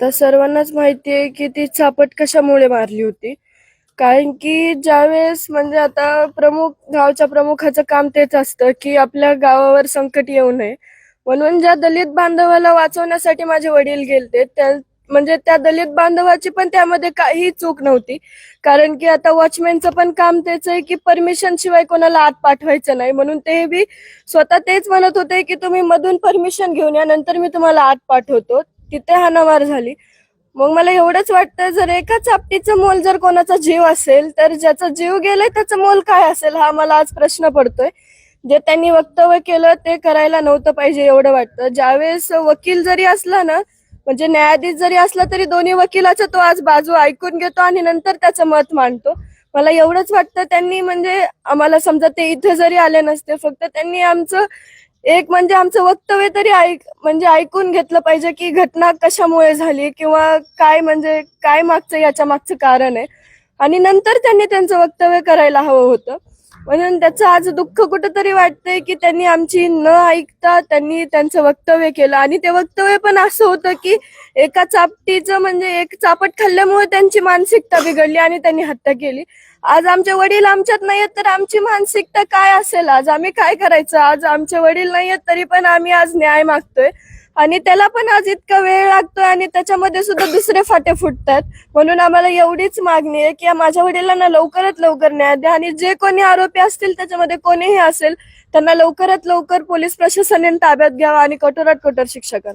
आता सर्वांनाच माहिती आहे की ती चापट कशामुळे मारली होती? कारण की ज्यावेळेस म्हणजे आता प्रमुख गावच्या प्रमुखाचं काम तेच असतं की आपल्या गावावर संकट येऊ नये. म्हणून ज्या दलित बांधवाला वाचवण्यासाठी माझे वडील गेलते त्या म्हणजे त्या दलित बांधवाची पण त्यामध्ये काही चूक नव्हती. कारण की आता वॉचमॅनचं पण काम तेच आहे की परमिशन शिवाय कोणाला आत पाठवायचं नाही. म्हणून ते बी स्वतः तेच म्हणत होते की तुम्ही मधून परमिशन घेऊन या नंतर मी तुम्हाला आत पाठवतो. तिथे हानावार झाली. मग मला एवढंच वाटतं जर एका चापटीचं मोल जर कोणाचा जीव असेल तर ज्याचा जीव गेलाय त्याचं मोल काय असेल हा मला आज प्रश्न पडतोय. जे त्यांनी वक्तव्य केलं ते करायला नव्हतं पाहिजे एवढं वाटतं. ज्यावेळेस वकील जरी असला ना म्हणजे न्यायाधीश जरी असला तरी दोन्ही वकिलाचा तो आज बाजू ऐकून घेतो आणि नंतर त्याचं मत मांडतो. मला एवढंच वाटतं त्यांनी म्हणजे आम्हाला समजा ते इथे जरी आले नसते फक्त त्यांनी आमचं एक म्हणजे आमचं वक्तव्य तरी ऐक म्हणजे ऐकून घेतलं पाहिजे की घटना कशामुळे झाली किंवा काय म्हणजे काय मागचं याच्या मागचं कारण आहे. आणि नंतर त्यांनी त्यांचं वक्तव्य करायला हवं होतं. म्हणून त्याचं आज दुःख कुठंतरी वाटतंय की त्यांनी आमची न ऐकता त्यांनी त्यांचं वक्तव्य केलं. आणि ते वक्तव्य पण असं होतं की एका चापटीचं म्हणजे एक चापट खाल्ल्यामुळे त्यांची मानसिकता बिघडली आणि त्यांनी हत्या केली. आज आमचे वडील आमच्यात नाहीयेत तर आमची मानसिकता काय असेल? आज आम्ही काय करायचं? आज आमचे वडील नाहीयेत तरी पण आम्ही आज न्याय मागतोय. आणि त्याला पण आज इतका वेळ लागतोय आणि त्याच्यामध्ये सुद्धा दुसरे फाटे फुटतात. म्हणून आम्हाला एवढीच मागणी आहे की माझ्या वडिलांना लवकरात लवकर न्याय द्या आणि जे कोणी आरोपी असतील त्याच्यामध्ये कोणीही असेल त्यांना लवकरात लवकर पोलीस प्रशासनाने ताब्यात घ्यावा आणि कठोरात कठोर शिक्षा करा